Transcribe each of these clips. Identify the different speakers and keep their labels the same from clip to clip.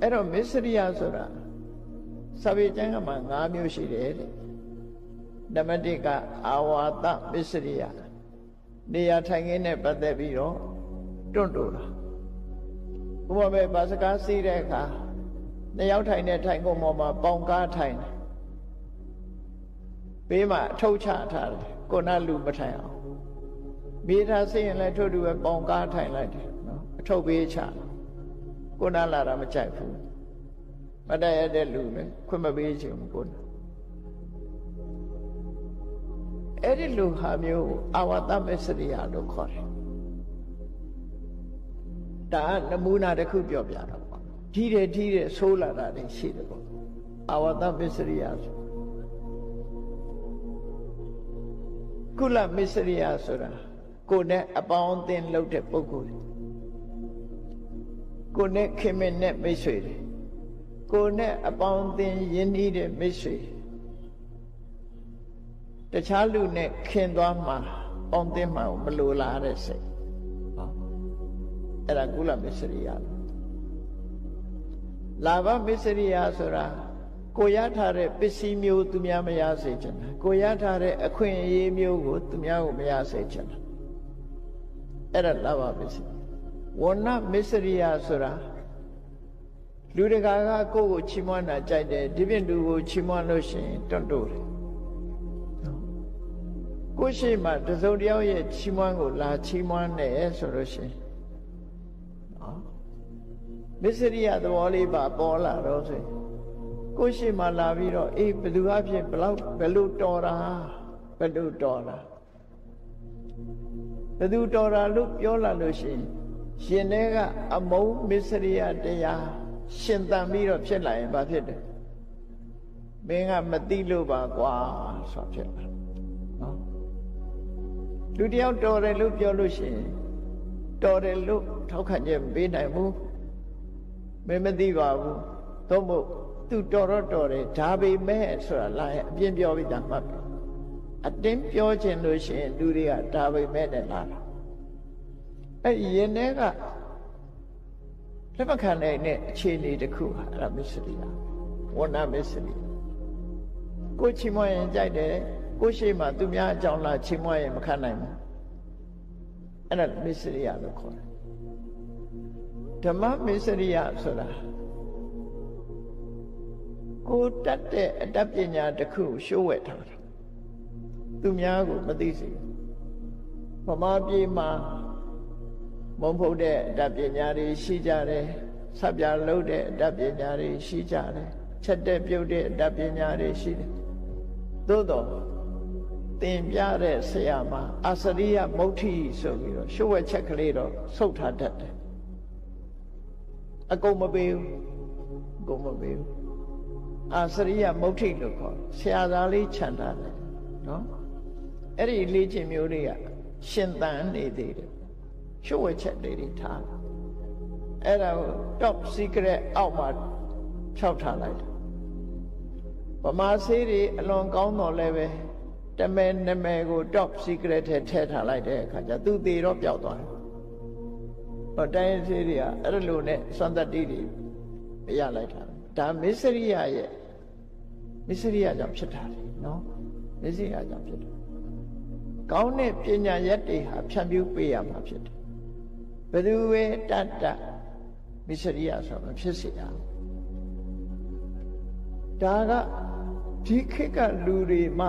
Speaker 1: အဲ့တော့မစ္စရိယဆိုတာစာပေကျမ်းကမှ၅မျိုးရှိတယ်တဲ့နံပါတ်1ကအာဝါဒမစ္စရိယနေရာထိုင်ခင်းနဲ့ပတ်သက်ပြီးတော့တွန့်တိုတာဥပမာဘာစကားစီးတဲ့အခါနှစ်ယောက်ထိုင်တဲ့ထိုင်ကုန်ပေါ်မှာပေါင်ကားထိုင်တယ်ဘေးမှာအထုတ်ချထားတယ်ကိုနာလူမထိုင်အောင်မိသားစိရင်လည်းထို့တူပဲပေါင်ကားထိုင်လိုက်တယ်နော်အထုတ်ပေးချ ကိုနာလာတာမကြိုက်ဘူးမတည့်ရတဲ့လူလည်းခွင့်မပေးချင်ဘူးကိုနာအဲ့ဒီလူဟာမျိုးအာဝတ္တမစ္စရိယလို့ခေါ်တယ်ဒါကနမူနာတစ်ခုပြောပြတော့ပေါ့ကြီးတယ်ကြီးတယ်ဆိုးလာတာတွေရှိတယ်ပေါ့အာဝတ္တမစ္စရိယဆိုကုလမစ္စရိယဆိုတာကိုယ်နဲ့အပေါင်းအသင်းလုပ်တဲ့ပုဂ္ဂိုလ် ကိုယ်နဲ့ခင်မင်နဲ့မိတ်ဆွေတွေကိုယ်နဲ့အပေါင်းအသင်းယဉ်ဤတဲ့မိတ်ဆွေတခြားလူနဲ့ခင်သွားမှာပေါင်းသင်းမှာမလိုလားတဲ့စိတ်ဟောအဲ့ဒါကုလမစ္စရိယလာဘမစ္စရိယဆိုတာကိုရထားတဲ့ပစ္စည်းမျိုးသူများမရစေချင်တာကိုရထားတဲ့အခွင့်အရေးမျိုးကိုသူများကိုမရစေချင်တာအဲ့ဒါလာဘမစ္စရိယ ဝဏမစ္စရိယဆိုတာလူတကာကကိုယ့်ကိုချီးမွမ်းတာကြိုက်တယ်ဒီပြင်လူကိုချီးမွမ်းလို့ရှိရင်တွန့်တိုးတယ်ကိုယ်ရှိမှတစုံတယောက်ရဲ့ချီးမွမ်းကိုလာချီးမွမ်းတယ်ဆိုလို့ရှိရင်နော်မစ္စရိယသဘောလေးပါပေါ်လာတော့ဆိုရင်ကိုယ်ရှိမှလာပြီးတော့အေးဘယ်သူအဖြစ်ဘလောက်ဘယ်လိုတော်တာဘယ်လိုတော်တာဘယ်သူတော်တာလို့ပြောလာလို့ရှိရင် ရှင်ထဲကအမုံမစ္စရိယတရားရှင်တန်ပြီးတော့ဖြစ်လာရင်ဘာဖြစ်တယ်မင်းကမသိလို့ပါကွာဆိုဖြစ်လာနော်လူတယောက်တော်တယ်လို့ပြောလို့ရှိရင်တော်တယ်လို့ထောက်ခံချက်မပေးနိုင်ဘူးမင်းမသိပါဘူးသို့မဟုတ်သူတော်တော့တော်တယ်ဒါပေမဲ့ဆိုတာလာရင်အပြင်းပြောပြီးသားမှတ်ပြီအတင်းပြောခြင်းလို့ရှိရင်လူတွေကဒါပေမဲ့နဲ့လာတာ အဲ့ဒီရင်ထဲကလက်မခံနိုင်တဲ့အခြေအနေတစ်ခုဟာအဲ့ဒါမစ္စရိယဝဏမစ္စရိယကိုချီးမွမ်းရင်ကြိုက်တယ်ကိုရှိမှသူများအကြောင်းလာချီးမွမ်းရင်မခံနိုင်ဘူးအဲ့ဒါမစ္စရိယလို့ခေါ်တယ်ဓမ္မမစ္စရိယဆိုတာကိုတတ်တဲ့အတတ်ပညာတစ်ခုရှိုးဝဲထားတာသူများကိုမသိစေဗမာပြည်မှာ မုံဖုတ်တဲ့အတတ်ပညာတွေရှိကြတယ်ဆက်ပြလုံးတဲ့အတတ်ပညာတွေရှိကြတယ်ချက်တဲ့ပြုတ်တဲ့အတတ်ပညာတွေရှိတယ်သို့တော့သင်ပြတဲ့ဆရာမအစရိယမုဋ္ဌိဆိုပြီးတော့ရှုပ်ဝက်ချက်ကလေးတော့ဆုတ်ထားတတ်တယ်အကုန်မပေးဘူးအကုန်မပေးဘူးအစရိယမုဋ္ဌိလို့ခေါ်ဆရာသားလေးခြံထားတယ်နော်အဲ့ဒီလေးချင်းမျိုးတွေကရှင်သန်နေသေးတယ် ရှုပ်ဝက်ချက်လေးတွေထားအဲ့ဒါကို top secret အောက်မှာဖြောက်ထားလိုက်တယ်ဗမာဆေးတွေအလွန်ကောင်းတော်လဲပဲတမဲနမဲကို top secret ထဲထည့်ထားလိုက်တဲ့အခါကျသူသေးတော့ပျောက်သွားတယ်ဟောတိုင်းဆေးတွေကအဲ့လိုနဲ့စွမ်းတတိတွေမရလိုက်တာဒါမစ္စရိယရဲ့မစ္စရိယကြောင့်ဖြစ်တာလေနော်မစ္စရိယကြောင့်ဖြစ်တယ်ကောင်းတဲ့ပညာရက်တွေဟာဖြန့်ဖြူးပေးရမှာဖြစ်တယ် ဘယ်သူပဲတတ်တတ်မစ္စရိယဆိုတော့ဖြစ်စေရဒါကဒီခေတ်ကလူတွေမှ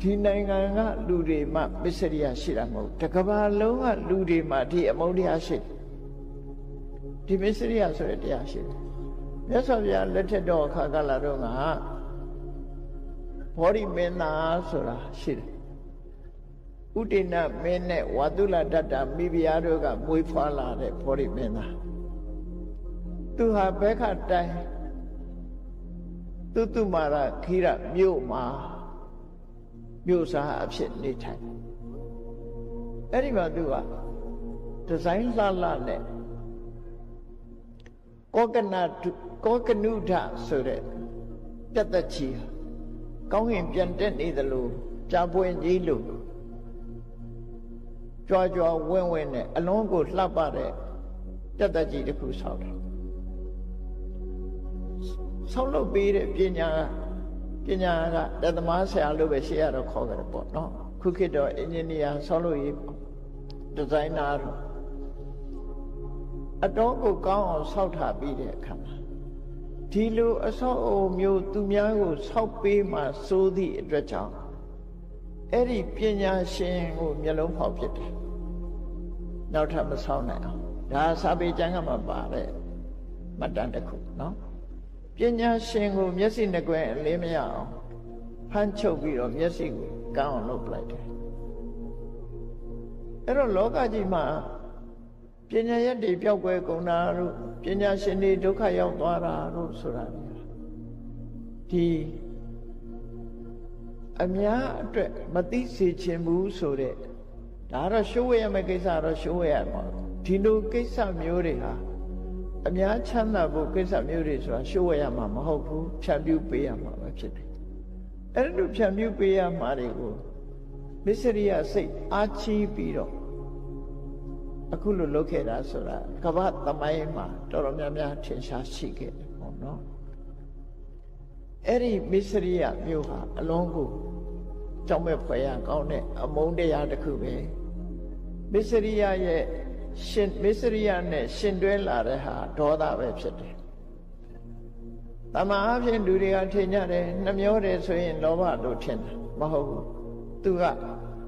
Speaker 1: ဒီနိုင်ငံကလူတွေမှမစ္စရိယရှိတာမဟုတ်တကဘာလုံးကလူတွေမှဒီအမုန်းတရားရှိတယ်ဒီမစ္စရိယဆိုတဲ့တရားရှိတယ်မြတ်စွာဘုရားလက်ထက်တော်အခါကလာတော့ကဘောဓိမင်းသားဆိုတာရှိတယ် ဥဒိဏမင်းနဲ့ဝါတုလတ္တမိဖုရားတို့ကမွေးဖွားလာတဲ့ဘောဓိမင်းသားသူဟာဘဲခတိုင်းသူတုမာရခိရမြို့မှာမြို့စားအဖြစ်နေထိုင်အဲ့ဒီမှာသူကဒီဇိုင်းလှလှနဲ့ကောကနကောကနုဒဆိုတဲ့ပြတ်သက်ချီကောင်းကင်ပြန်တက်နေသလိုကြာပွင့်ကြီးလို့ ကြွားကြွားဝင်းဝင်းနဲ့အလုံးကိုလှပတဲ့တက်သက်ကြီးတစ်ခုဆောက်တယ်ဆောက်လုပ်ပေးတဲ့ပညာပညာကတသမားဆရာလို့ပဲရှေ့ရတော့ခေါ်ကြတယ်ပေါ့နော်ခုခေတ်တော့အင်ဂျင်နီယာဆောက်လုပ်ရေးဒီဇိုင်နာတို့အတော့ကိုကောင်းအောင်ဆောက်ထားပြီးတဲ့အခါမှာဒီလိုအဆောက်အုံမျိုးသူများကိုဆောက်ပေးမှစိုးသည့်အတွက်ကြောင့် အဲ့ဒီပညာရှင်ကိုမျက်လုံးဖောက်ဖြစ်တယ်နောက်ထပ်မဆောက်နိုင်အောင်ဒါစာပေကျမ်းကမှပါတဲ့မှတ်တမ်းတစ်ခုနော်ပညာရှင်ကိုမျက်စိနှကွယ်အလေးမရအောင်ဖမ်းချုပ်ပြီးတော့မျက်စိကိုကောင်းအောင်လုပ်ပလိုက်တယ်အဲ့တော့လောကကြီးမှာပညာရက်တွေပျောက်ကွယ်ကုန်တာတို့ပညာရှင်တွေဒုက္ခရောက်သွားတာတို့ဆိုတာဒီ အများအတွက်မသိစေချင်ဘူးဆိုတဲ့ဒါတော့ရှိုးဝဲရမယ့်ကိစ္စတော့ရှိုးဝဲရမှာဒီလိုကိစ္စမျိုးတွေဟာအများချမ်းသာဖို့ကိစ္စမျိုးတွေဆိုတာရှိုးဝဲရမှာမဟုတ်ဘူးဖြတ်ပြူပေးရမှာပဲဖြစ်တယ်အဲ့လိုဖြတ်ပြူပေးရမှာတွေကိုမစ္စရိယစိတ်အားချီးပြီးတော့အခုလိုလုပ်ခဲ့တာဆိုတာကမ္ဘာသမိုင်းမှာတော်တော်များများထင်ရှားရှိခဲ့တယ်ပေါ့နော် အဲ့ဒီမစ္စရိယမျိုးဟာအလုံးကိုကြောက်မဲ့ဖွယ်ရကောင်းတဲ့အမုန်းတရားတစ်ခုပဲမစ္စရိယရဲ့ရှင်မစ္စရိယနဲ့ရှင်တွဲလာတဲ့ဟာဒေါသပဲဖြစ်တယ်တမန်အဖြစ်လူတွေကထင်ကြတယ်နှမျောတယ်ဆိုရင်လောဘလို့ထင်တယ်မဟုတ်ဘူးသူက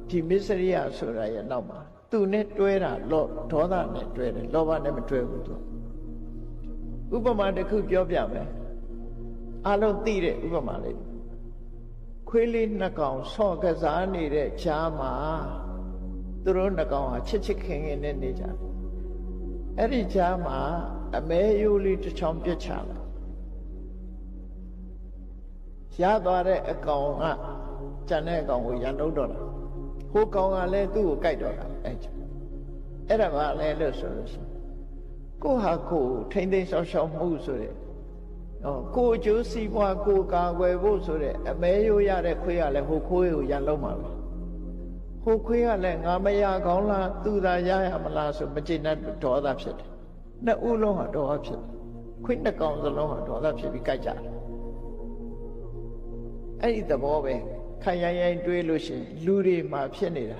Speaker 1: ဒီမစ္စရိယဆိုတာရဲ့နောက်မှာသူနဲ့တွဲတာလောဒေါသနဲ့တွဲတယ်လောဘနဲ့မတွဲဘူးသူဥပမာတစ်ခုပြောပြမယ် အလုံးသိတဲ့ဥပမာလေးခွေးလေးနှစ်ကောင်ဆော့ကစားနေတဲ့ဈာမှာသူတို့နှစ်ကောင်ဟာချစ်ချစ်ခင်ခင်နဲ့နေကြတယ်အဲ့ဒီဈာမှာအမဲရိုးလေးတစ်ချောင်းပြစ်ချလာရသွားတဲ့အကောင်ကကျန်တဲ့အကောင်ကိုရန်လို့တော့တာဟိုကောင်ကလည်းသူ့ကိုကြိုက်တော့တာအဲ့ကျအဲ့ဒါကလည်းလို့ဆိုလို့ရှိရင်ကိုဟာကိုထိမ့်သိမ်းဆောက်ရှောက်မှုဆိုတဲ့ဟော ကိုအကျိုးစီးပွားကိုကာကွယ်ဖို့ဆိုတဲ့အမဲရိုးရတဲ့ခွေးကလည်းဟိုခွေးကိုရန်လုံးမှာပဲဟိုခွေးကလည်းငါမရကောင်းလားသူသာရရမလားဆိုမကျေနပ်ဒေါသဖြစ်တယ်နှစ်ဦးလုံးဟာဒေါသဖြစ်တယ်ခွေးနှစ်ကောင်စလုံးဟာဒေါသဖြစ်ပြီးကြိုက်ကြတယ်အဲ့ဒီသဘောပဲခိုင်ရိုင်းရိုင်းတွေးလို့ရှိရင်လူတွေမှာဖြစ်နေတာ